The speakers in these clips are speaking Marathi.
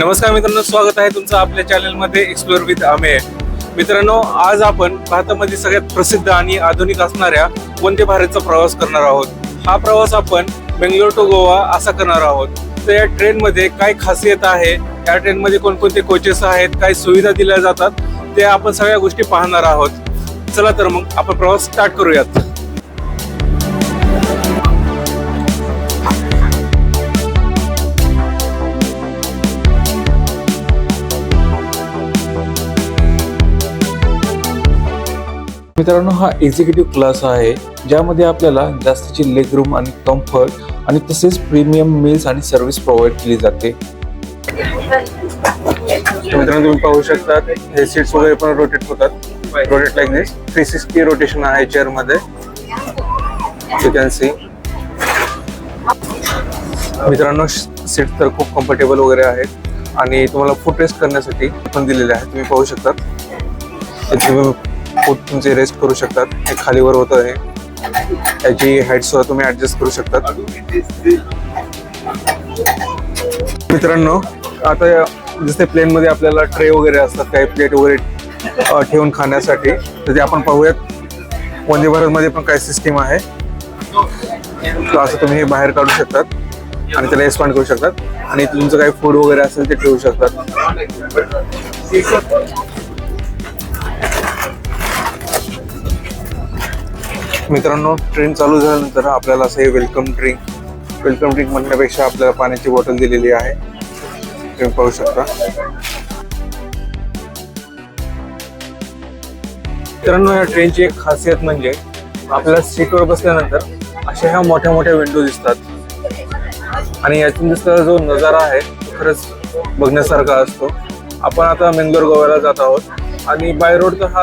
नमस्कार मित्रांनो स्वागत आहे तुमचं आपल्या चॅनलमध्ये एक्सप्लोर विथ आमे मित्रांनो आज आपण भारतामध्ये सगळ्यात प्रसिद्ध आणि आधुनिक असणाऱ्या वंदे भारतचा प्रवास करणार आहोत. हा प्रवास आपण बेंगलोर टू गोवा असा करणार आहोत. तर या ट्रेनमध्ये काय खासियत आहे या ट्रेनमध्ये कोणकोणते कोचेस आहेत काय सुविधा दिल्या जातात ते आपण सगळ्या गोष्टी पाहणार आहोत. चला तर मग आपण प्रवास स्टार्ट करूयात. मित्रांनो हा एक्झिक्युटिव्ह क्लास आहे ज्यामध्ये आपल्याला जास्तीची लेग रूम आणि कम्फर्ट आणि तसेच प्रीमियम मील्स आणि सर्व्हिस प्रोव्हाइड केली जाते. मित्रांनो तुम्ही पाहू शकता हे सीट्स वगैरे पण रोटेट होतात. Rotate like this three sixty rotation आहे चेअरमध्ये. यू कॅन सी मित्रांनो सीट तर खूप कम्फर्टेबल वगैरे आहेत. आणि तुम्हाला फुट रेस्ट करण्यासाठी पण दिलेले आहे तुम्ही पाहू शकता तुम्ही फूट तुमचे रेस्ट करू शकतात. हे खालीवर होतं आहे. त्याची हाईट सुद्धा तुम्ही ऍडजस्ट करू शकतात. मित्रांनो आता जसे प्लेन मध्ये आपल्याला ट्रे वगैरे असतात काही प्लेट वगैरे ठेवून खाण्यासाठी तर ते आपण पाहूयात. वंदे भारत मध्ये पण काही सिस्टीम आहे. तर असं तुम्ही हे बाहेर काढू शकतात आणि त्याला एक्सपांड करू शकतात. आणि तुमचं काही फूड वगैरे असेल ते ठेवू शकतात. मित्रांनो ट्रेन चालू झाल्यानंतर आपल्याला असं हे वेलकम ड्रिंक वेलकम ड्रिंक म्हणण्यापेक्षा आपल्याला पाण्याची बॉटल दिलेली आहे. तुम्ही पाहू शकता. मित्रांनो या ट्रेनची एक खासियत म्हणजे आपल्या सीटवर बसल्यानंतर अशा ह्या मोठ्या मोठ्या विंडो दिसतात. आणि यातून दिसणारा जो नजारा आहे तो खरंच बघण्यासारखा असतो. आपण आता मेंगलोर गोव्याला जात आहोत. आणि बाय रोड तर हा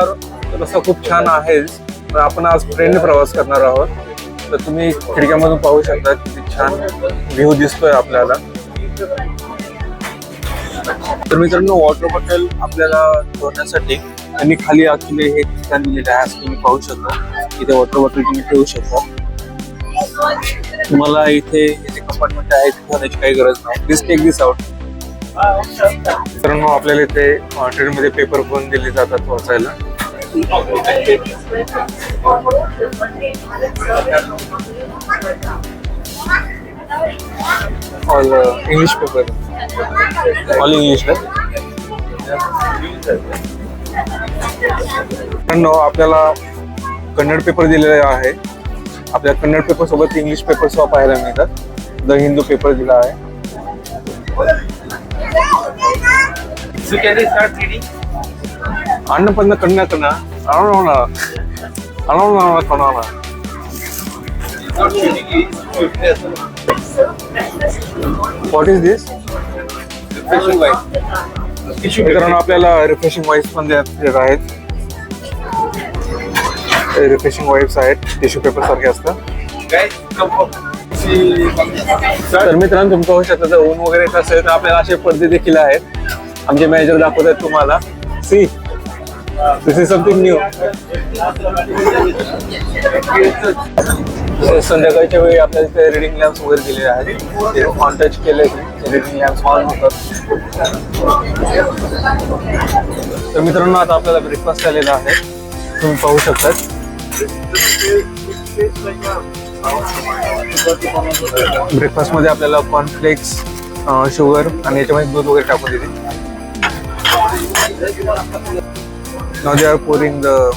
रस्ता खूप छान आहेच. तर आपण आज ट्रेनने प्रवास करणार आहोत. तर तुम्ही खिडक्यामधून पाहू शकता किती छान व्ह्यू दिसतोय आपल्याला. तर मित्रांनो वॉटर बॉटल आपल्याला ठेवण्यासाठी त्यांनी खाली actually हे ठिकाण दिलेलं आहे असं तुम्ही पाहू शकता. इथे वॉटर बॉटल तुम्ही ठेवू शकता. तुम्हाला इथे हे जे कंपार्टमेंट आहे तिथे ठेवण्याची काही गरज नाही. प्लीज टेक दिस आउट मित्रांनो आपल्याला इथे ट्रेनमध्ये पेपर पण दिले जातात वाचायला. इंग्लिश पेपर ऑल इंग्लिश का मित्रांनो आपल्याला कन्नड पेपर दिलेला आहे. आपल्या कन्नड पेपर सोबत इंग्लिश पेपर सुद्धा पाहायला मिळतात. द हिंदू पेपर दिला आहे? अन्न पण कन्या कन्या अणवणा अणवणा कणाला what is this refreshing wine. Tissue आपल्याला रिफ्रेशिंग वाईप्स पण देत आहेत रिफ्रेशिंग वाईप्स आहेत टिश्यू पेपर सारखे असतात Guys, तर मित्रांनो तुम्ही पाहू शकता जर ऊन वगैरे येत असेल तर आपल्याला असे पडदे देखील आहेत. आमचे मॅनेजर दाखवत आहेत तुम्हाला. See This is something new संध्याकाळच्या वेळी आपल्याला इथे रिडिंग लॅम्प्स वगैरे दिले आहेत. ते ऑन टच केले रिडिंग लॅम्प्स ऑन होतात. तर मित्रांनो आता आपल्याला ब्रेकफास्ट आलेला आहे. तुम्ही पाहू शकतात ब्रेकफास्टमध्ये आपल्याला कॉर्नफ्लेक्स शुगर आणि याच्यामध्ये दूध वगैरे टाकून दिले. Now they are pouring the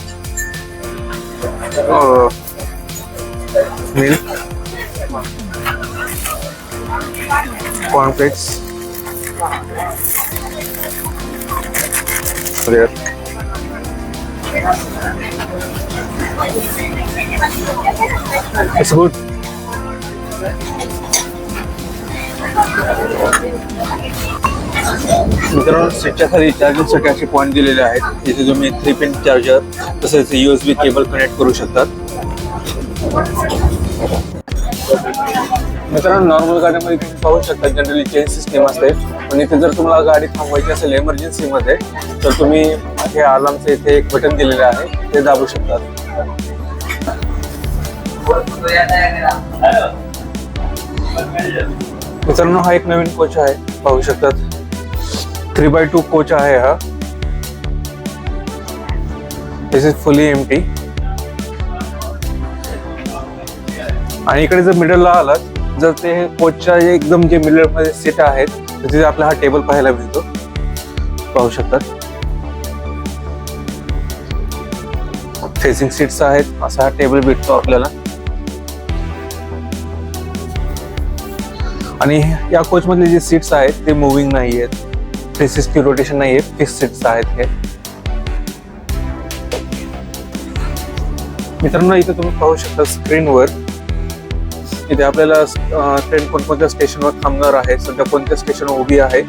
uh, milk, cornflakes. There. It's good. मित्रांनो सीटच्या खाली चार्जिंगसाठी असे पॉईंट दिलेले आहेत. जिथे तुम्ही थ्री पिन चार्जर तसेच युएसबी केबल कनेक्ट करू शकतात. मित्रांनो नॉर्मल गाड्यामध्ये तुम्ही पाहू शकता जनरली चेन सिस्टीम असते. पण इथे जर तुम्हाला गाडी थांबवायची असेल एमर्जन्सीमध्ये तर तुम्ही हे अलार्मचं इथे एक बटन दिलेलं आहे. ते दाबू शकतात. मित्रांनो हा एक नवीन कोच आहे. पाहू शकतात. थ्री बाय टू कोच आहे हा. This is fully empty आणि इकडे जर मिडलला आलात जर ते कोचच्या एकदम जे मिडलमध्ये सीट आहेत तर तिथे आपल्याला हा टेबल पाहायला मिळतो. पाहू शकतात. फेसिंग सीट्स आहेत असा हा टेबल भेटतो आपल्याला. आणि या कोचमधले जे सीट्स आहेत ते मुव्हिंग नाही आहेत थ्री सिक्स्टी रोटेशन नाही आहे फिक्स सीट्स आहेत हे. मित्रांनो इथे तुम्ही पाहू शकता स्क्रीनवर इथे आपल्याला ट्रेन कोणकोणत्या स्टेशनवर थांबणार आहे सध्या कोणत्या स्टेशनवर उभी आहे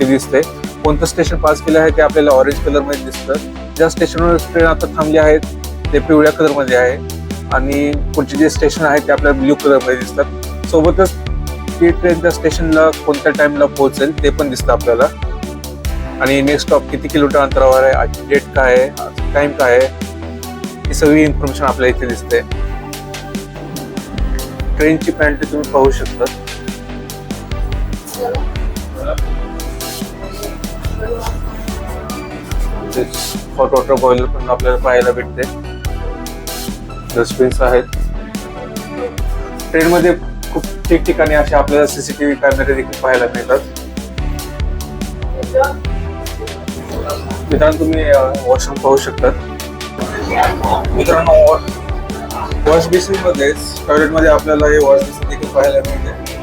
ते दिसते कोणतं स्टेशन पास केलं आहे ते आपल्याला ऑरेंज कलरमध्ये दिसतं. ज्या स्टेशनवर ट्रेन आता थांबली आहेत ते पिवळ्या कलरमध्ये आहे. आणि पुढचे जे स्टेशन आहे ते आपल्याला ब्ल्यू कलरमध्ये दिसतात. सोबतच ती ट्रेन त्या स्टेशनला कोणत्या टाईमला पोहोचेल ते पण दिसतं आपल्याला. आणि नेक्स्ट स्टॉप किती किलोमीटर अंतरावर आहे आजची डेट काय आहे टाइम काय आहे ही सगळी इन्फॉर्मेशन आपल्याला इथे दिसते. ट्रेनची पॅन्ट तुम्ही पाहू शकता. हॉट वॉटर बॉयलर पण आपल्याला पाहायला भेटते. डस्टबिन्स आहेत. ट्रेनमध्ये खूप ठिकठिकाणी असे आपल्याला सीसीटीव्ही कॅमेरे देखील पाहायला मिळतात. मित्रांनो तुम्ही वॉशरूम पाहू शकतात. मित्रांनो वॉश बेसिन मध्येच टॉयलेटमध्ये आपल्याला हे वॉश बेसिन देखील पाहायला मिळते.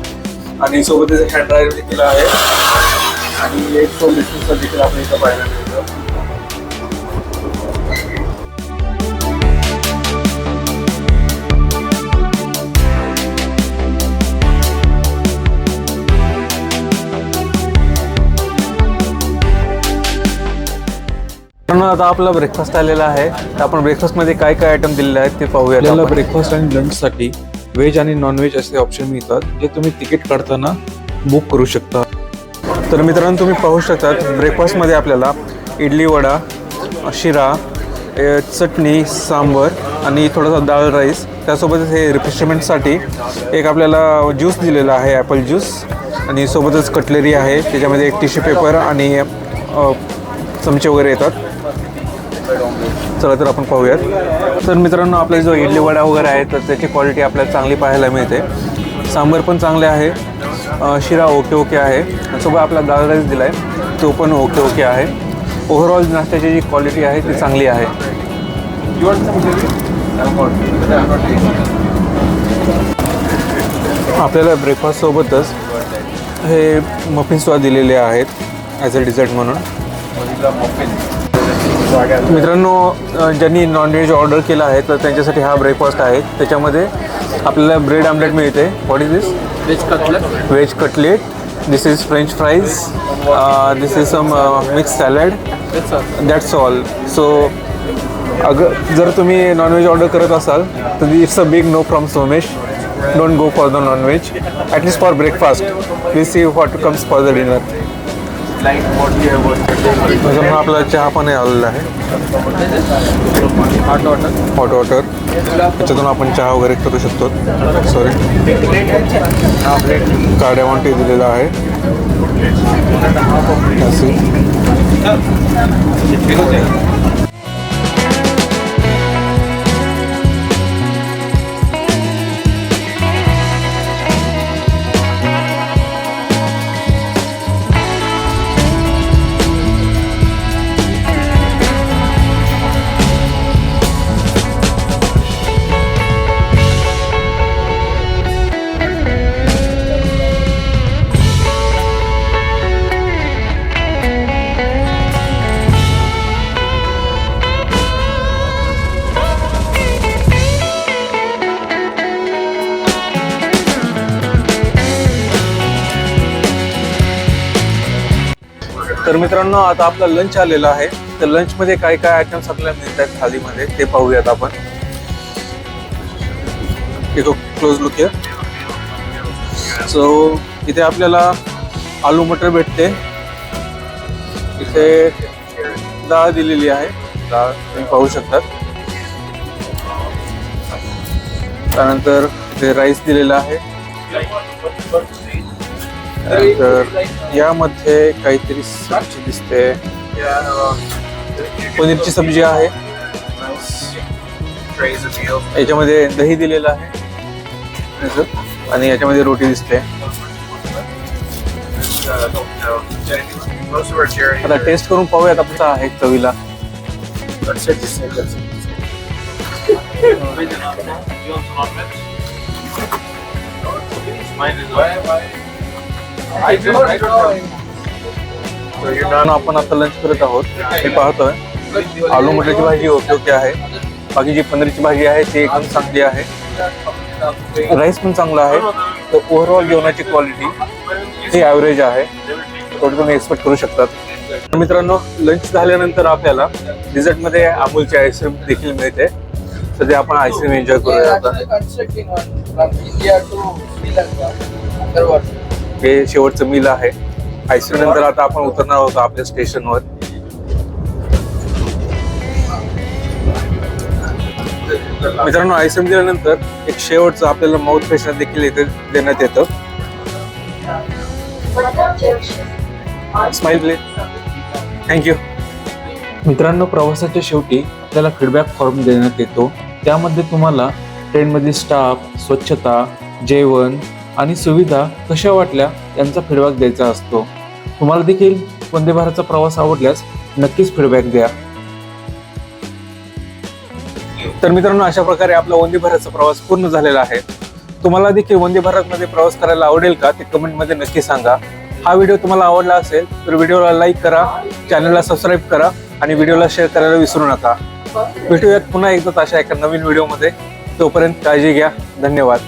आणि सोबतच हँड ड्रायर देखील आहे. आणि एक तो बेसिनचा देखील आपल्या इथं पाहायला मिळतं. मित्रांनो, आता आपला ब्रेकफास्ट आलेला आहे. तर आपण ब्रेकफास्टमध्ये काय काय आयटम दिलेले आहेत ते पाहूया आपल्याला ब्रेकफास्ट आणि लंचसाठी व्हेज आणि नॉन व्हेज असे ऑप्शन मिळतात जे तुम्ही तिकीट काढताना बुक करू शकता. तर मित्रांनो तुम्ही पाहू शकतात ब्रेकफास्टमध्ये आपल्याला इडली वडा शिरा चटणी सांबर आणि थोडासा डाळ राईस त्यासोबतच हे रिफ्रेशमेंटसाठी एक आपल्याला ज्यूस दिलेला आहे ॲपल ज्यूस आणि सोबतच कटलरी आहे त्याच्यामध्ये एक टिश्यू पेपर आणि चमचे वगैरे येतात. चला तर आपण पाहूयात. तर मित्रांनो आपला जो इडली वडा वगैरे आहे तर त्याची क्वालिटी आपल्याला चांगली पाहायला मिळते. सांबर पण चांगले आहे. शिरा ओके ओके आहे. सोबत आपला दाल राईस दिला आहे तो पण ओके ओके आहे. ओव्हरऑल नाश्त्याची जी क्वालिटी आहे ती चांगली आहे. आपल्याला ब्रेकफास्टसोबतच हे मफिन्ससुद्धा दिलेले आहेत ॲज अ डिझर्ट म्हणून. मित्रांनो ज्यांनी नॉनव्हेज ऑर्डर केलं आहे तर त्यांच्यासाठी हा ब्रेकफास्ट आहे. त्याच्यामध्ये आपल्याला ब्रेड आमलेट मिळते. What is this Veg cutlet. Veg cutlet this is french fries this is some mix salad. That's all so अगर जर तुम्ही नॉनव्हेज ऑर्डर करत असाल तर it's a big no from Somesh don't go for the non veg at least for breakfast please see what comes for the dinner त्याच्यामुळे आपला चहा पण आलेला आहे. Hot water. हॉट वॉटर त्याच्यातून आपण चहा वगैरे करू शकतो. Sorry Now bread. Card amount दिलेला आहे तर मित्रांनो आता आपला लंच आलेला आहे. तर लंचमध्ये काय काय आयटम्स आपल्याला मिळत आहेत थालीमध्ये ते पाहूयात आपण. क्लोज लुक सो इथे आपल्याला आलू मटर भेटते. इथे डाळ दिलेली आहे. डाळ तुम्ही पाहू शकतात. त्यानंतर इथे राईस दिलेला आहे. तर यामध्ये काहीतरी सब्जी दिसते. पनीरची सब्जी आहे. याच्यामध्ये दही दिलेलं आहे. आणि याच्यामध्ये रोटी दिसते. आता टेस्ट करून पाहूयात आपलं आहे चवीला. आपण आता लंच करत आहोत. हे पाहतोय. आलू मटरची भाजी ओके ओके आहे. बाकी जी पनीरची भाजी आहे ती एकदम चांगली आहे. राईस पण चांगला आहे. तर ओव्हरऑल जेवणाची क्वालिटी ही ॲव्हरेज आहे. थोडी तुम्ही एक्सपेक्ट करू शकतात. तर मित्रांनो लंच झाल्यानंतर आपल्याला डिझर्टमध्ये अमूलची आईस्क्रीम देखील मिळते. सध्या आपण आईस्क्रीम एन्जॉय करूया आता. हे शेवटचं मिल आहे. आईस्क्रीम नंतर आता आपण उतरणार आहोत आपल्या स्टेशनवर. मित्रांनो आईस्क्रीम दिल्यानंतर एक शेवटचं आपल्याला माउथ फ्रेशनर देखील इथे देण्यात येतं. स्माईल प्ले थँक्यू मित्रांनो प्रवासाच्या शेवटी आपल्याला फीडबॅक फॉर्म देण्यात येतो. त्यामध्ये तुम्हाला ट्रेनमधील स्टाफ स्वच्छता जेवण आणि सुविधा कशा वाटल्या यांचा फीडबॅक द्यायचा असतो. तुम्हाला देखील वंदे भारतचा प्रवास आवडल्यास नक्कीच फीडबॅक द्या. तर मित्रांनो अशा प्रकारे आपला वंदे भारतचा प्रवास पूर्ण झालेला आहे. तुम्हाला देखील वंदे भारतमध्ये प्रवास करायला आवडेल का ते कमेंटमध्ये नक्की सांगा. हा व्हिडिओ तुम्हाला आवडला असेल तर व्हिडिओला लाईक करा चॅनलला सबस्क्राईब करा आणि व्हिडिओला शेअर करायला विसरू नका. भेटूयात पुन्हा एकदा अशा एका नवीन व्हिडिओमध्ये तोपर्यंत काळजी घ्या. धन्यवाद.